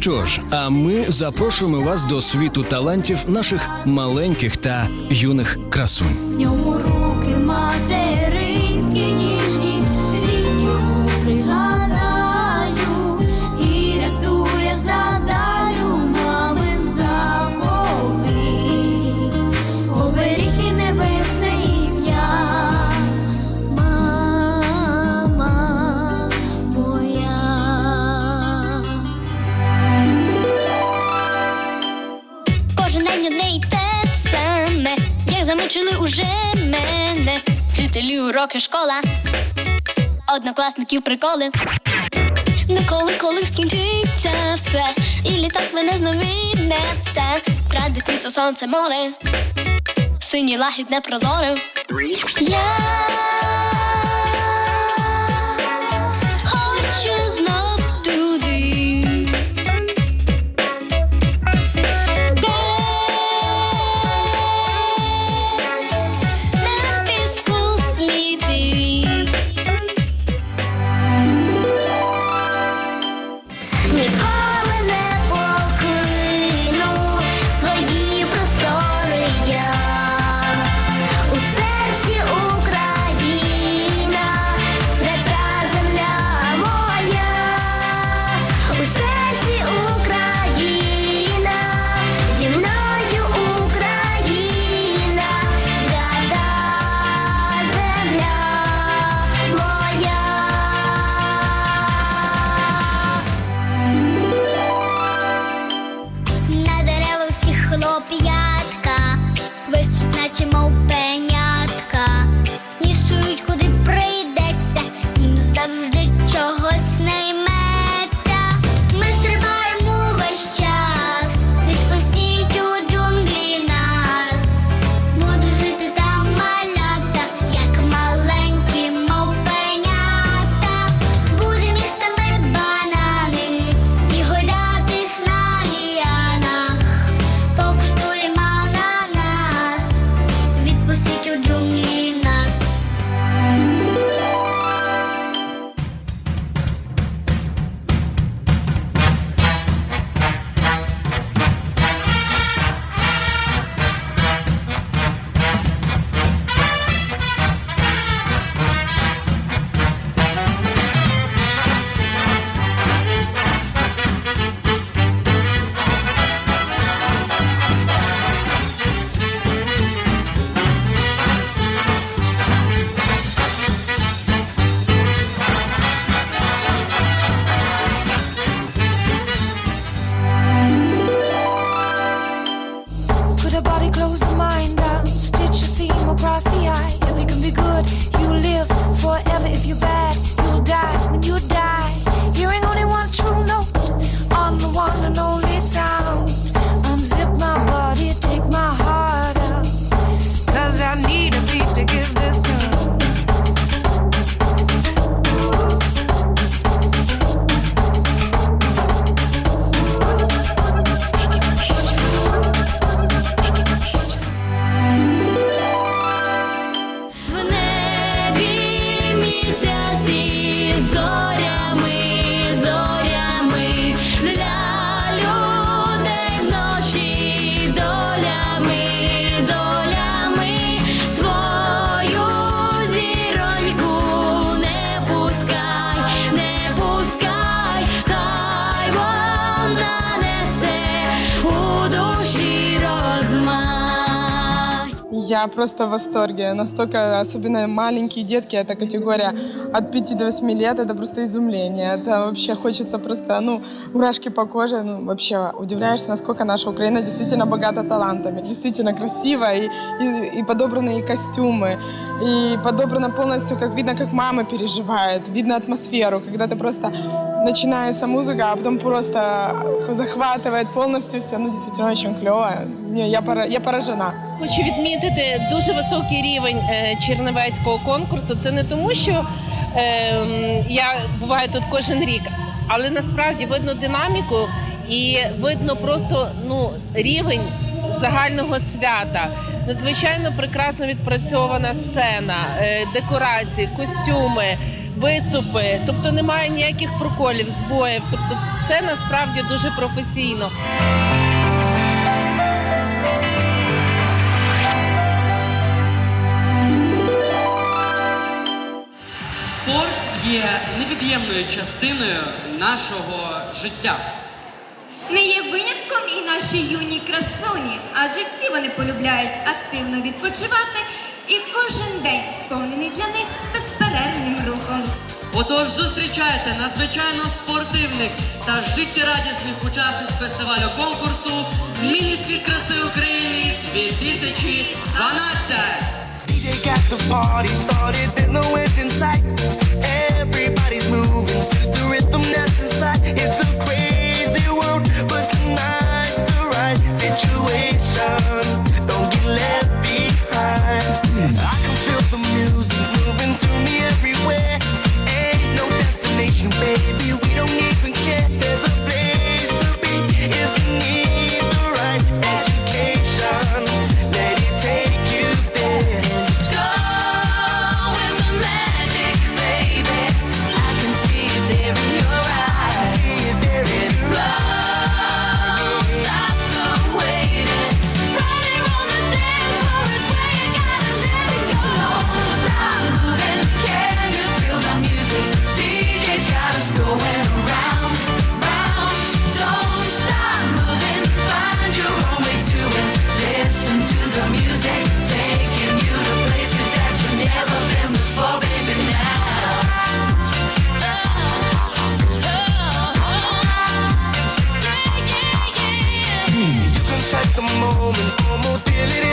що ж, а ми запрошуємо вас до світу талантів наших маленьких та юних красунь. Уроки, школа, однокласників приколи. Ну коли, коли скінчиться все, і літак мене зновіднеться, краде квіто сонце море, синій лагідне прозоре. Я Sétimo pé. Я просто в восторге. Настолько, особенно маленькие детки, это категория от 5 до 8 лет, это просто изумление. Это вообще хочется просто, ну, мурашки по коже. Ну, вообще удивляешься, насколько наша Украина действительно богата талантами. Действительно красиво, и, и, и подобраны и костюмы, и подобрано полностью, как видно, как мама переживает, видно атмосферу, когда ты просто начинается музыка, а потом просто захватывает полностью все. Ну, действительно, очень клево. Не, Я, пора- я поражена. Хочу відмітити дуже високий рівень е, чернівецького конкурсу. Це не тому, що е, я буваю тут кожен рік, але насправді видно динаміку і видно просто ну, рівень загального свята. Надзвичайно прекрасно відпрацьована сцена, е, декорації, костюми, виступи. Тобто немає ніяких проколів, збоїв. Тобто це насправді дуже професійно. Є невід'ємною частиною нашого життя. Не є винятком і наші юні красуні, адже всі вони полюбляють активно відпочивати, і кожен день сповнений для них безперервним рухом. Отож, зустрічайте надзвичайно спортивних та життєрадісних учасниць фестивалю конкурсу Міні-світ краси України 2012. DJ got the party started, there's no end in sight. Everybody's moving to the rhythm that's inside. It's a crazy moment, almost feel it.